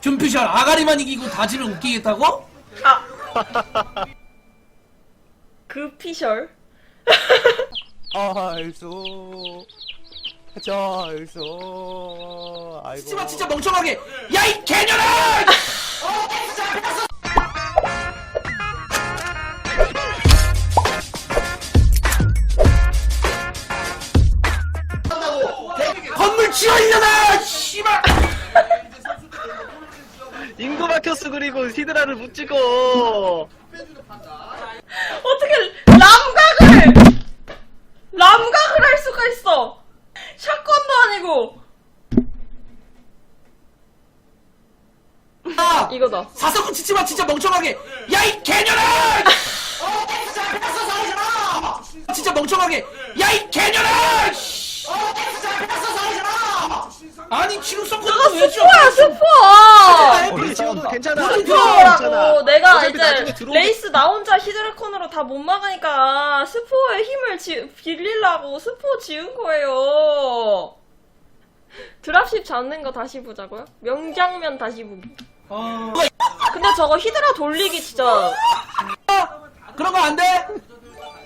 준피셜 아가리만 이기고 다지면 웃기겠다고? 아. 그 피셜. 알소 절소 아이고 씨발 진짜 멍청하게 야 이 개년아! 건물 그리고 히드라를 못 찍어 어떻게 람각을 람각을 할 수가 있어. 샷건도 아니고 아! 이거다. 사석은 치지마 진짜 멍청하게 야 이 개년아! 진짜 멍청하게 야 이 개년아! 아니 지금 서커트가 왜 지어? 스포야 스포. 우리 지워도 괜찮아 무슨 스포라고 내가 어차피 나중에 이제 들어오게- 레이스 나 혼자 히드라콘으로 다 못 막으니까 스포의 힘을 지, 빌리려고 스포 지은 거예요. 드랍십 잡는 거 다시 보자고요? 명장면 다시 보기. 어... 근데 저거 히드라 돌리기 진짜 그런 거 안 돼?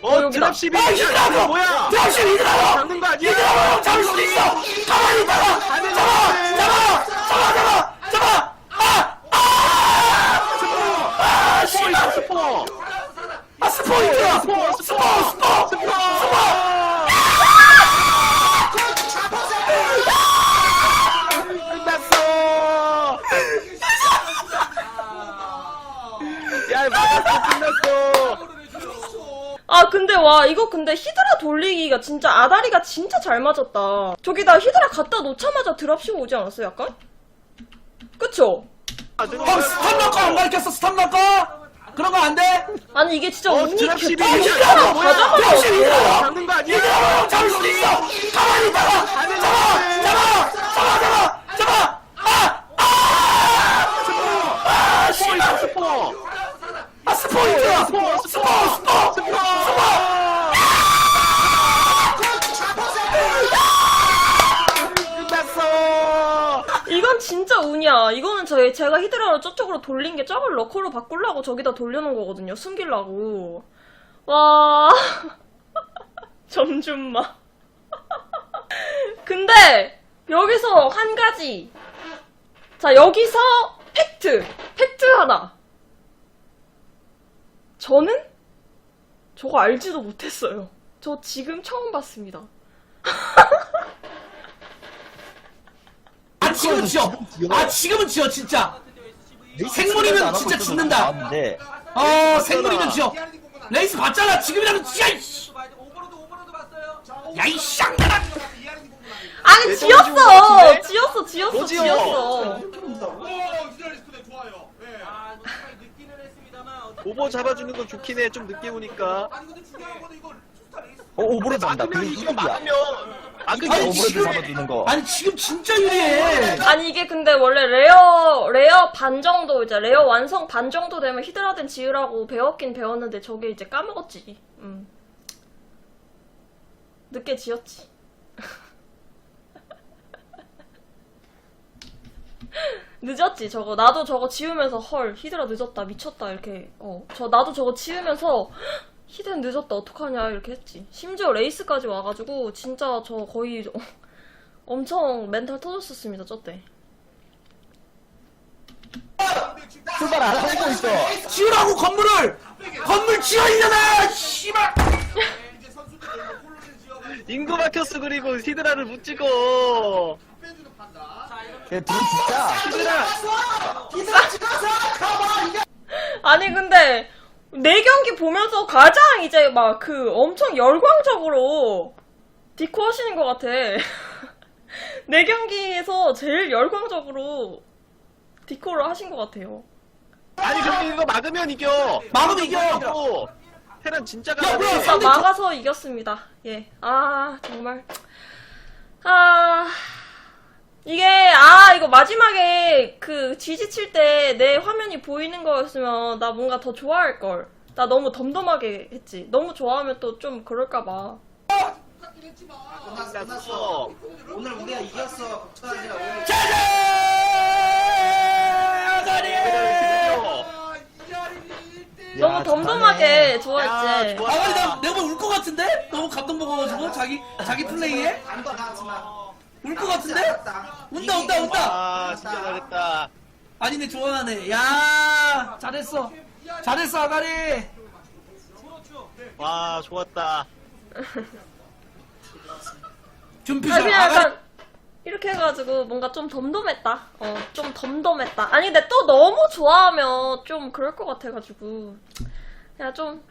어 여기다. 드랍십이 아 이들아 뭐야? 드랍십 이들아 잡는 거 아니야? 이들아 잡을 수 있어! 가만히 있다가 잡아! 잡아 잡아 잡아 아! 아! 아! 스포 씨발 스포 아 스포이트야 스포 스포 스포 스포 끝났어 야 막았어 끝났어 아 근데 와 이거 근데 히드라 돌리기가 진짜 아다리가 진짜 잘 맞았다. 저기다 히드라 갖다 놓자마자 드랍십 오지 않았어 약간? 그쵸? 아, 형 스탑 넣고 안 가르쳤어 스탑 넣고 그런 거 안 돼? 아니 이게 진짜 어, 운이 개판이야 이거야, 뭐야. 가자마자 드랍십 이들아 잡는 거 아니야? 이들아 잡을 수 있어! 가만히 있다가 잡아 잡아! 잡아! 잡아 잡아 아! 아! 아! 씨발 스포 아 스포이트야 스포 스포 스포 스포 끝났어 이건 진짜 운이야. 이거는 저 제가 히드라로 저쪽으로 돌린 게 저걸 러커로 바꾸려고 저기다 돌려놓은 거거든요. 숨기려고. 와. 점준마. 근데 여기서 한 가지. 자 여기서 팩트. 팩트 하나. 저는 저거 알지도 못했어요. 저 지금 처음 봤습니다 지금은 지어 아 지금은 지어 진짜. 생물이면 진짜 죽는다. 나왔는데. 어 생물이면 지어 레이스 봤잖아. 지금이라도 지어 야이 쌍년아 아니 내 지었어? 지었어 지었어? 지었어. 오버 잡아주는 건 좋긴 해. 좀 늦게 오니까. 어 오버로드 한다 막으면 그게 이거 이득이야 막으면 아니, 지금- 잡아주는 거 아니 지금 진짜 유리해 아니 이게 근데 원래 레어 레어 반 정도 이제 레어 완성 반 정도 되면 히드라덴 지으라고 배웠긴 배웠는데 저게 이제 까먹었지. 음. 늦게 지었지. 늦었지 저거 나도 저거 지우면서 헐 히드라 늦었다 미쳤다 이렇게 어저 나도 저거 지우면서 히든 늦었다 어떡하냐 이렇게 했지 심지어 레이스까지 와가지고 진짜 저 거의 엄청 멘탈 터졌었습니다, 저때. 출발 안 하고 있어 지으라고 건물을 건물 지어 이년아 씨발 인구 막혔어 그리고 히드라를 못 찍어 걔 둘이 진짜 히드라 아니, 근데, 내 경기 보면서 가장 이제 막 그 엄청 열광적으로 디코 하시는 것 같아. 내 경기에서 제일 열광적으로 디코를 하신 것 같아요. 아니 근데 이거 막으면 이겨 막으면 이겨. 테란 진짜 야, 뭐야, 막아서 이겼습니다. 예. 아, 정말. 아. 이게 아 이거 마지막에 그 지지 칠 때 내 화면이 보이는 거였으면 나 뭔가 더 좋아할 걸. 나 너무 덤덤하게 했지. 너무 좋아하면 또 좀 그럴까 봐. 끝났어, 끝났어. 오늘 우리가 이겼어. 걱정하지 너무 덤덤하게 좋아했지. 아, 아니 나 내가 울것 같은데? 너무 감동 먹어가지고 자기 자기 플레이에. 감도 나지 마. 울 것 같은데? 운다 운다 운다. 아 진짜 잘했다 아니네 좋아하네. 야 잘했어. 잘했어 아가리. 와 좋았다 준표정 아, 그냥 아가리. 약간 이렇게 해가지고 뭔가 좀 덤덤했다. 어, 좀 덤덤했다. 아니 근데 또 너무 좋아하면 좀 그럴 것 같아가지고 그냥 좀